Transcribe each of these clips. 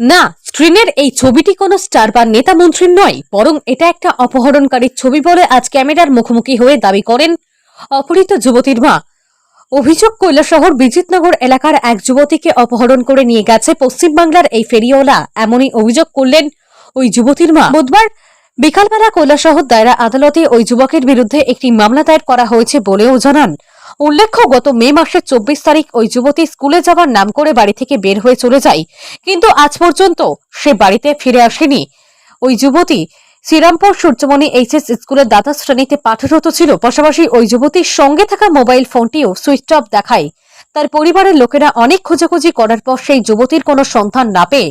না, স্ক্রিনের এই ছবিটি কোনো স্টার বা নেতা মন্ত্রীর নয়, বরং এটা একটা অপহরণকারীর ছবি বলে আজ ক্যামেরার মুখোমুখি হয়ে দাবি করেন অপহৃত যুবতীর মা। অভিযোগ, কৈলাসহর বিজিতনগর এলাকার এক যুবতীকে অপহরণ করে নিয়ে গেছে পশ্চিমবাংলার এই ফেরিওয়ালা। এমনই অভিযোগ করলেন ওই যুবতীর মা। বুধবার বিকালবেলা কৈলাসহর দায়রা আদালতে ওই যুবকের বিরুদ্ধে একটি মামলা দায়ের করা হয়েছে বলেও জানান। উল্লেখ্য, গত মে মাসের চব্বিশ তারিখ ওই যুবতী স্কুলে যাওয়ার নাম করে বাড়ি থেকে বের হয়ে চলে যায়। কিন্তু আজ পর্যন্ত সে বাড়িতে ফিরে আসেনি। ওই যুবতী শ্রীরামপুর সূর্যমণি এইচএস স্কুলের দ্বাদশ শ্রেণীতে পাঠরত ছিল। পাশাপাশি ওই যুবতীর সঙ্গে থাকা মোবাইল ফোনটিও সুইচ অফ দেখায়। তার পরিবারের লোকেরা অনেক খোঁজাখুঁজি করার পর সেই যুবতীর কোনো সন্ধান না পেয়ে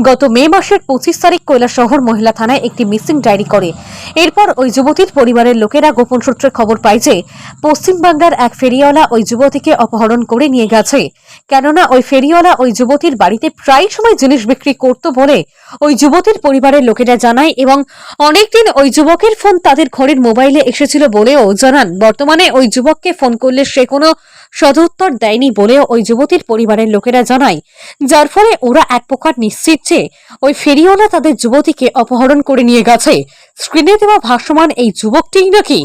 গত মে মাসের পঁচিশ তারিখ কৈলাসহর মহিলা থানায় একটি মিসিং ডায়েরি করে। এরপর ওই যুবতীর পরিবারের লোকেরা গোপন সূত্রে খবর পায় যে, পশ্চিমবাংলার এক ফেরিওয়ালা ওই যুবতীকে অপহরণ করে নিয়ে গেছে। কেননা ওই ফেরিওয়ালা ওই যুবতীর বাড়িতে প্রায় সময় জিনিস বিক্রি করত বলে ওই যুবতীর পরিবারের লোকেরা জানায় এবং অনেকদিন ওই যুবকের ফোন তাদের ঘরের মোবাইলে এসেছিল বলেও জানান। বর্তমানে ওই যুবককে ফোন করলে সে কোনো সদুত্তর দেয়নি বলেও ওই যুবতীর পরিবারের লোকেরা জানায়। যার ফলে ওরা এক প্রকার নিশ্চিত যে ওই ফেরিওয়ালা তাদের যুবতীকে অপহরণ করে নিয়ে গেছে। স্ক্রিনে দেওয়া ভাষ্যমান এই যুবকটিই নাকি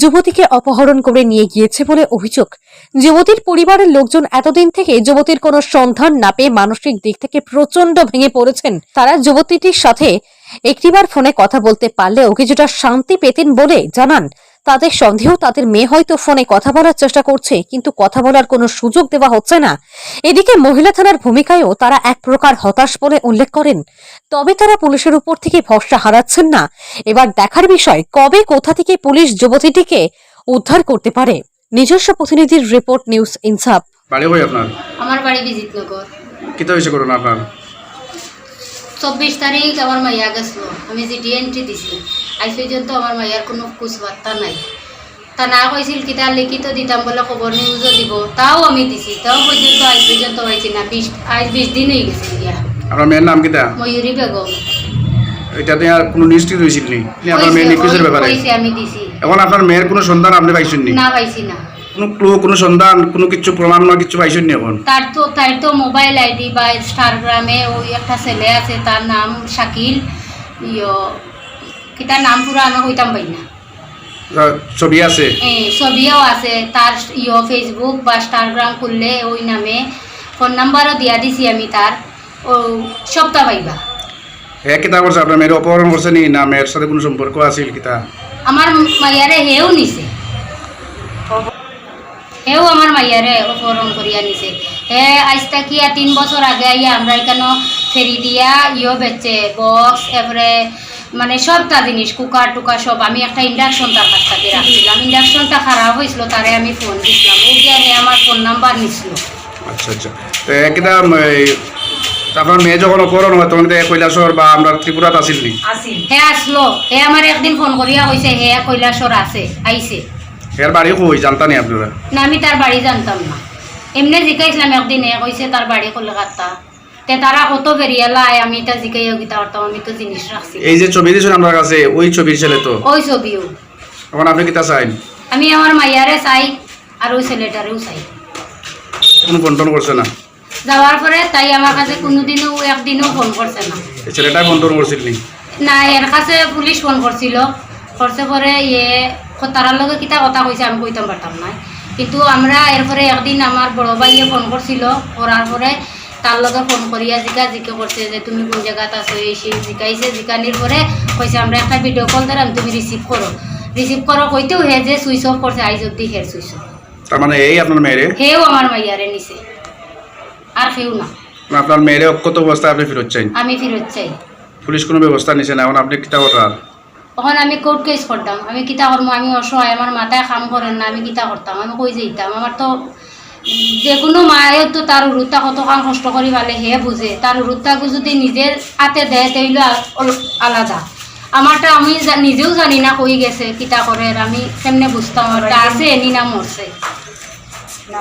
যুবতীকে অপহরণ করে নিয়ে গিয়েছে বলে অভিযোগ। যুবতীর পরিবারের লোকজন এতদিন থেকে যুবতীর কোনো সন্ধান না পেয়ে মানসিক দিক থেকে প্রচণ্ড ভেঙে পড়েছেন। তারা যুবতীটির সাথে একটিবার ফোনে কথা বলতে পারলেও কিছুটা শান্তি পেতেন বলে জানান তাদের সন্দেহ তাদের মেয়ে হয়তো ফোনে কথা বলার চেষ্টা করছে কিন্তু কথা বলার কোনো সুযোগ দেওয়া হচ্ছে না। এদিকে মহিলা থানার ভূমিকায়ও তারা এক প্রকার হতাশ বলে উল্লেখ করেন। তবে তারা পুলিশের উপর থেকে ভরসা হারাচ্ছেন না। এবার দেখার বিষয় কবে কোথা থেকে পুলিশ যুবতীটিকে উদ্ধার করতে পারে? নিজস্ব প্রতিনিধির রিপোর্ট নিউজ ইনসাফ। বাড়ি কই আপনার? আমার বাড়ি বিজিতনগর। কিতা হয়েছে করুন আপনার? চব্বিশ তারিখ আমার মাইয়া গেছিল। আমি জিডি এন্ট্রি দিছি। আজ পর্যন্ত আমার মাইয়ার কোনো কুচবার্তা নাই। তা না কইছিল কিতা লিখিত দিতাম বলে খবর নিউজও দিব। তাও আমি দিছি তাও পর্যন্ত আজ পর্যন্ত হয়েছি না। বিশ আজ বিশ দিন হয়ে গেছে গিয়া আপনার মেয়ের নাম কিতা ময়ূরী বেগম। এটাতে আর কোনো নিশ্চিত হয়েছিল নি? নি আপনার মেয়ের নিখোঁজের ব্যাপারে? আমি দিছি। এখন আপনার মেয়ের কোনো সন্ধান আপনি পাইছেন নি? না পাইছি না। কোনো ক্লু কোনো সন্ধান কোনো কিছু প্রমাণ না কিছু পাইছেন নি এখন? তার তো তার তো মোবাইল আইডি বা ইনস্টাগ্রামে ওই একটা ছেলে আছে তার নাম শাকিল। ইয় কিতার নাম পুরো আমি কইতাম পাই না ছবি আছে? ছবিও আছে তার ইয় ফেসবুক বা ইনস্টাগ্রাম খুললে ওই নামে ফোন নাম্বারও দিয়া দিছি আমি তার ও সবটা পাইবা। হে কিতা করছে আপনার মেয়ের অপহরণ করছে নি? না মেয়ের সাথে কোনো সম্পর্ক আছিল কিতা? আমার মাইয়ারে হেও নিছে। হেও আমার মাইয়ারে অপহরণ করিয়া নিছে হে আজ তাকিয়া তিন বছর আগে আইয়া আমরা এখানে ফেরি দিয়া ইয়ে বেচে বক্স এবারে মানে সবটা জিনিস কুকার টুকার সব আমি একটা ইন্ডাকশন তার কাছ থেকে রাখছিলাম। ইন্ডাকশনটা খারাপ হয়েছিল তারে আমি ফোন দিছিলাম। ও গিয়া আমার ফোন নাম্বার নিছিল। আচ্ছা আচ্ছা। তো হে কিতা উম, আপনার মেয়ে যখন অপহরণ হয় তখন কৈলাসর বা আমরা ত্রিপুরাত আছিল নি? হে আসলো। হে আমার একদিন ফোন করিয়া কইছে হে কৈলাসর আছে আইছে। হের বাড়ি কই? জানতা নি আপনারা? না আমি তার বাড়ি জানতাম না। এমনি জিকাইছিলাম একদিন হে কইছে তার বাড়ি কলকাতা। তে তারা কত বেরিয়ালায় আমি জিকাইও গীতা আমি তো জিনিস রাখছি। এই যে ছবি দিয়েছেন আপনার কাছে ওই ছবির ছেলে তো? ওই ছবিও। এখন আপনি কিতা চাইন? আমি আমার মাইয়ারে চাই আর ওই ছেলেটারেও চাই। কোনো ফোন টোন করছে না? যাওয়ার পরে তাই আমার কাছে কোনোদিনও একদিনও ফোন করছে না। এই ছেলেটাই ফোন টোন করছিল না? এর কাছে পুলিশ ফোন করছিল। করছে পরে ইয়ে তারার লগে কিতা কথা কইছে আমি কইতাম পারতাম না কিন্তু আমরা এরপরে একদিন আমার বড় ভাইয়ে ফোন করছিল করার পরে তার লগে ফোন করিয়া জিকা জিকে করছে যে তুমি কোন জায়গাত আছো এই সেই জিকাইছে জিকানির পরে কইছে আমরা একটা ভিডিও কল দিলাম তুমি রিসিভ করো। রিসিভ করো কইতেও হে যে সুইচ অফ করছে আইজ অব্দি হের সুইচ অফ তার মানে এই আপনার মেয়েরে? হেও আমার মাইয়ারে নিছে। আর কেউ না। আপনার মেয়েরে অক্ষত অবস্থায় আপনি ফেরত চাইন আমি ফেরত চাই। পুলিশ কোনো ব্যবস্থা নিছে না এখন আপনি কিতা করার তখন আমি কোর্ট কেস করতাম। আমি কিতা করব আমি অসহায় আমার মাথায় কাম করেন না আমি কিতা করতাম? আমি কই যেতাম আমার তো যে কোনো মায়ের তো তার উরুতা কত কাম কষ্ট করি পালে হে বুঝে তার উরুত্তাকে যদি নিজের হাতে দেয়, তেইলে আল- আলাদা। আমারটা আমি নিজেও জানি না কই গেছে কিতা করে আমি কেমনে বুঝতাম আছে, এনি না মরছে